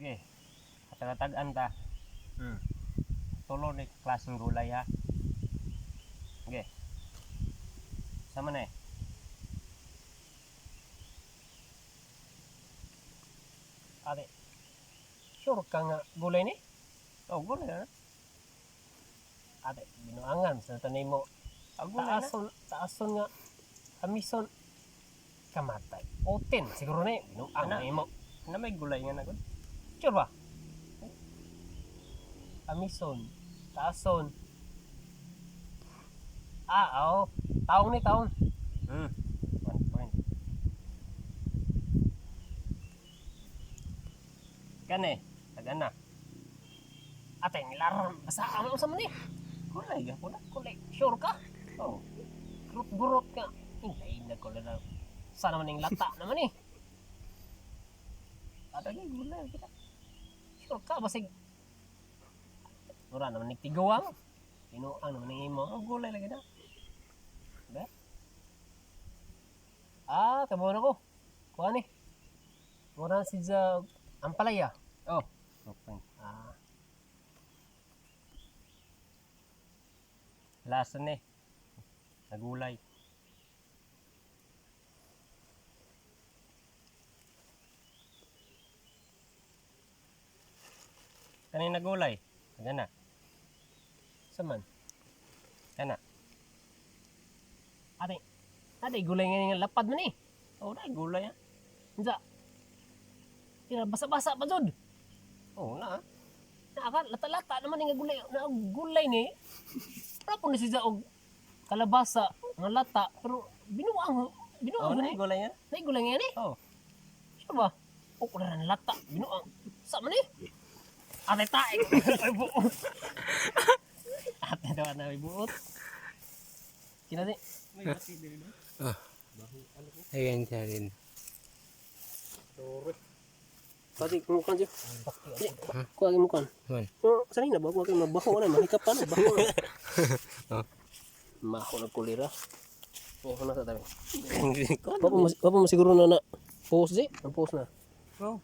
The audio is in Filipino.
Ge. Katagatagan ta. Hmm. Tulo ni klaseng gulay ha. Ge. Sama na eh. Ate. Sure ka nga gulay ni? Oh, gulay na. Ate, binuangan sa tanay mo. Oh, gulay na. Taason, taason nga kamison kamatay. Oten, siguro na. Binuangan mo. Na may gulay nga na gud. Sure ba? Kamison, taason. Ah, oo. Taong ni taong. Hmm. One point. Kane. Tagan na. Ate, nilaram. Basta ano sa man eh. Gulay ga pula. Kulay, sure ka? Oh. Gurot-gurot ka. Hindi na ko na Sana man yung lata naman eh. Ada ge gulay kita. Sure ka, basig. Mura naman nagtiguang. Pinuang naman ng imo. Oh, gulay lagi na. Ah, tabo na ko. Kuha ni. Mura si sa Ampalaya. Oh. Point. Ah, Lasa ni. Nagulay. Kanina gulay. Tagan na. saman. Kana. Ate, ate, gulay nga nga lapad man eh. Oh, na gulay ah. Hindi. Tira, basa-basa pa dod. Oh, na. ah. Naka, lata-lata naman yung gulay. Na gulay ni. Para po na siya og kalabasa, nga lata. Pero binuang, Oh, binuang na ni. gulay yan. Na gulay nga ni. Oh. Sure ba? O kula na lata, binuang. Sa man eh. Ate tae. Ay buot. Ate daw na may buot. Kinati. Ayan siya rin. Pati kumukan siya. Kuha kayo mukan. Man. Oh, sanay na ba? Kuha kayo mabaho na. Mahikap pa na. Baho na. Oh. Maho na kulira. Maho na sa tabi. Kon. Wapa mo, wapa mo siguro na na. Post di? Ang post na. Oh.